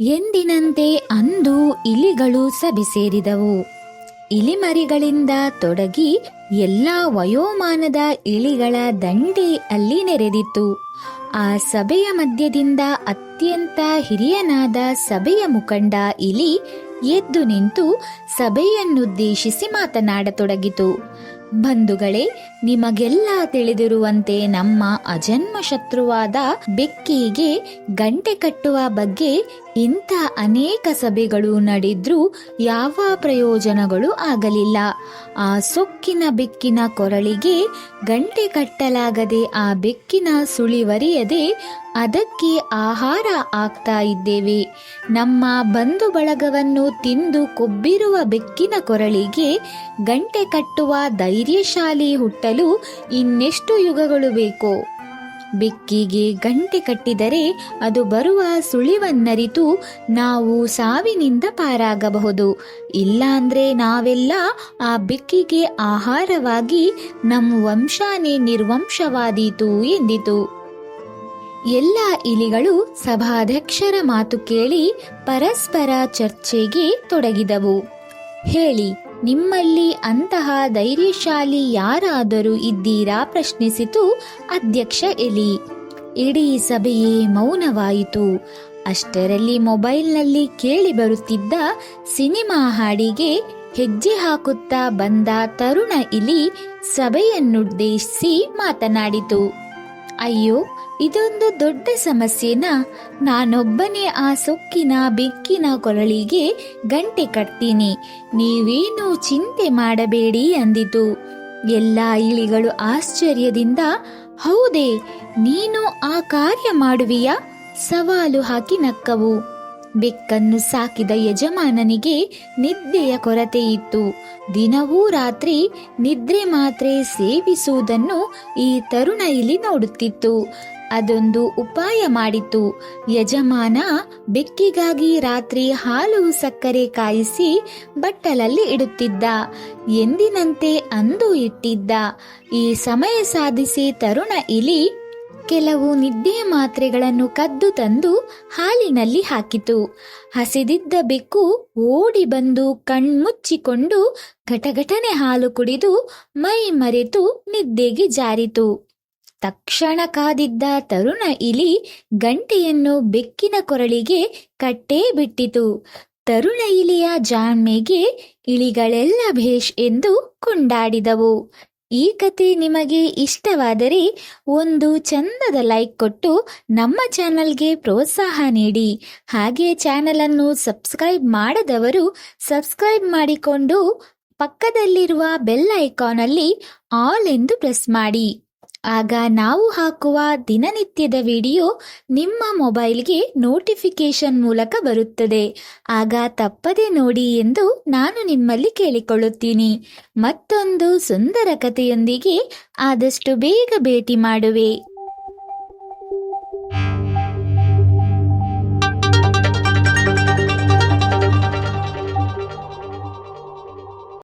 ಎಂದಿನಂತೆ ಅಂದು ಇಲಿಗಳು ಸಭೆ ಸೇರಿದವು ಇಲಿಮರಿಗಳಿಂದ ತೊಡಗಿ ಎಲ್ಲ ವಯೋಮಾನದ ಇಲಿಗಳ ದಂಡೆ ಅಲ್ಲಿ ನೆರೆದಿತ್ತು. ಆ ಸಭೆಯ ಮಧ್ಯದಿಂದ ಅತ್ಯಂತ ಹಿರಿಯನಾದ ಸಭೆಯ ಮುಖಂಡ ಇಲಿ ಎದ್ದು ನಿಂತು ಸಭೆಯನ್ನುದ್ದೇಶಿಸಿ ಮಾತನಾಡತೊಡಗಿತು. ಬಂಧುಗಳೇ, ನಿಮಗೆಲ್ಲ ತಿಳಿದಿರುವಂತೆ ನಮ್ಮ ಅಜನ್ಮ ಶತ್ರುವಾದ ಬೆಕ್ಕಿಗೆ ಗಂಟೆ ಕಟ್ಟುವ ಬಗ್ಗೆ ಇಂಥ ಅನೇಕ ಸಭೆಗಳು ನಡೆದ್ರೂ ಯಾವ ಪ್ರಯೋಜನಗಳು ಆಗಲಿಲ್ಲ. ಆ ಸೊಕ್ಕಿನ ಬೆಕ್ಕಿನ ಕೊರಳಿಗೆ ಗಂಟೆ ಕಟ್ಟಲಾಗದೆ ಆ ಬೆಕ್ಕಿನ ಸುಳಿವರಿಯದೆ ಅದಕ್ಕೆ ಆಹಾರ ಆಗ್ತಾ ಇದ್ದೇವೆ. ನಮ್ಮ ಬಂಧು ಬಳಗವನ್ನು ತಿಂದು ಕೊಬ್ಬಿರುವ ಬೆಕ್ಕಿನ ಕೊರಳಿಗೆ ಗಂಟೆ ಕಟ್ಟುವ ಧೈರ್ಯಶಾಲಿ ಹುಟ್ಟಲು ಇನ್ನೆಷ್ಟು ಯುಗಗಳು ಬೇಕೋ? ಬೆಕ್ಕಿಗೆ ಗಂಟೆ ಕಟ್ಟಿದರೆ ಅದು ಬರುವ ಸುಳಿವನ್ನರಿತು ನಾವು ಸಾವಿನಿಂದ ಪಾರಾಗಬಹುದು. ಇಲ್ಲಾಂದ್ರೆ ನಾವೆಲ್ಲ ಆ ಬೆಕ್ಕಿಗೆ ಆಹಾರವಾಗಿ ನಮ್ಮ ವಂಶಾನೇ ನಿರ್ವಂಶವಾದೀತು ಎಂದಿತು. ಎಲ್ಲ ಇಲಿಗಳು ಸಭಾಧ್ಯಕ್ಷರ ಮಾತು ಕೇಳಿ ಪರಸ್ಪರ ಚರ್ಚೆಗೆ ತೊಡಗಿದವು. ಹೇಳಿ ನಿಮ್ಮಲ್ಲಿ ಅಂತಹ ಧೈರ್ಯಶಾಲಿ ಯಾರಾದರೂ ಇದ್ದೀರಾ? ಪ್ರಶ್ನಿಸಿತು ಅಧ್ಯಕ್ಷ ಎಲಿ. ಇಡೀ ಸಭೆಯೇ ಮೌನವಾಯಿತು. ಅಷ್ಟರಲ್ಲಿ ಮೊಬೈಲ್ನಲ್ಲಿ ಕೇಳಿ ಬರುತ್ತಿದ್ದ ಸಿನಿಮಾ ಹಾಡಿಗೆ ಹೆಜ್ಜೆ ಹಾಕುತ್ತಾ ಬಂದ ತರುಣ ಇಲಿ ಸಭೆಯನ್ನುದ್ದೇಶಿಸಿ ಮಾತನಾಡಿತು. ಅಯ್ಯೋ ಇದೊಂದು ದೊಡ್ಡ ಸಮಸ್ಯೆನಾ ನಾನೊಬ್ಬನೇ ಆ ಸೊಕ್ಕಿನ ಬೆಕ್ಕಿನ ಕೊರಳಿಗೆ ಗಂಟೆ ಕಟ್ತೀನಿ. ನೀವೇನು ಚಿಂತೆ ಮಾಡಬೇಡಿ ಅಂದಿತು. ಎಲ್ಲ ಇಳಿಗಳು ಆಶ್ಚರ್ಯದಿಂದ, ಹೌದೇ, ನೀನು ಆ ಕಾರ್ಯ ಮಾಡುವಿಯಾ? ಸವಾಲು ಹಾಕಿ ನಕ್ಕವು. ಬೆಕ್ಕನ್ನು ಸಾಕಿದ ಯಜಮಾನನಿಗೆ ನಿದ್ದೆಯ ಕೊರತೆಯಿತ್ತು. ದಿನವೂ ರಾತ್ರಿ ನಿದ್ರೆ ಮಾತ್ರೆ ಸೇವಿಸುವುದನ್ನು ಈ ತರುಣ ಇಲಿ ನೋಡುತ್ತಿತ್ತು. ಅದೊಂದು ಉಪಾಯ ಮಾಡಿತು. ಯಜಮಾನ ಬೆಕ್ಕಿಗಾಗಿ ರಾತ್ರಿ ಹಾಲು ಸಕ್ಕರೆ ಕಾಯಿಸಿ ಬಟ್ಟಲಲ್ಲಿ ಇಡುತ್ತಿದ್ದ. ಎಂದಿನಂತೆ ಅಂದು ಇಟ್ಟಿದ್ದ. ಈ ಸಮಯ ಸಾಧಿಸಿ ತರುಣ ಇಲಿ ಕೆಲವು ನಿದ್ದೆಯ ಮಾತ್ರೆಗಳನ್ನು ಕದ್ದು ತಂದು ಹಾಲಿನಲ್ಲಿ ಹಾಕಿತು. ಹಸಿದಿದ್ದ ಬೆಕ್ಕು ಓಡಿ ಬಂದು ಕಣ್ಮುಚ್ಚಿಕೊಂಡು ಘಟಘಟನೆ ಹಾಲು ಕುಡಿದು ಮೈ ಮರೆತು ನಿದ್ದೆಗೆ ಜಾರಿತು. ತಕ್ಷಣ ಕಾದಿದ್ದ ತರುಣ ಇಲಿ ಗಂಟೆಯನ್ನು ಬೆಕ್ಕಿನ ಕೊರಳಿಗೆ ಕಟ್ಟೇ ಬಿಟ್ಟಿತು. ತರುಣ ಇಲಿಯ ಜಾಣ್ಮೆಗೆ ಇಲಿಗಳೆಲ್ಲ ಭೇಷ್ ಎಂದು ಕೊಂಡಾಡಿದವು. ಈ ಕತೆ ನಿಮಗೆ ಇಷ್ಟವಾದರೆ ಒಂದು ಚಂದದ ಲೈಕ್ ಕೊಟ್ಟು ನಮ್ಮ ಚಾನಲ್ಗೆ ಪ್ರೋತ್ಸಾಹ ನೀಡಿ. ಹಾಗೆ ಚಾನಲನ್ನು ಸಬ್ಸ್ಕ್ರೈಬ್ ಮಾಡದವರು ಸಬ್ಸ್ಕ್ರೈಬ್ ಮಾಡಿಕೊಂಡು ಪಕ್ಕದಲ್ಲಿರುವ ಬೆಲ್ ಐಕಾನಲ್ಲಿ ಆಲ್ ಎಂದು ಪ್ರೆಸ್ ಮಾಡಿ. ಆಗ ನಾವು ಹಾಕುವ ದಿನನಿತ್ಯದ ವಿಡಿಯೋ ನಿಮ್ಮ ಮೊಬೈಲ್ಗೆ ನೋಟಿಫಿಕೇಶನ್ ಮೂಲಕ ಬರುತ್ತದೆ. ಆಗ ತಪ್ಪದೆ ನೋಡಿ ಎಂದು ನಾನು ನಿಮ್ಮಲ್ಲಿ ಕೇಳಿಕೊಳ್ಳುತ್ತೀನಿ. ಮತ್ತೊಂದು ಸುಂದರ ಕಥೆಯೊಂದಿಗೆ ಆದಷ್ಟು ಬೇಗ ಭೇಟಿ ಮಾಡುವೆ.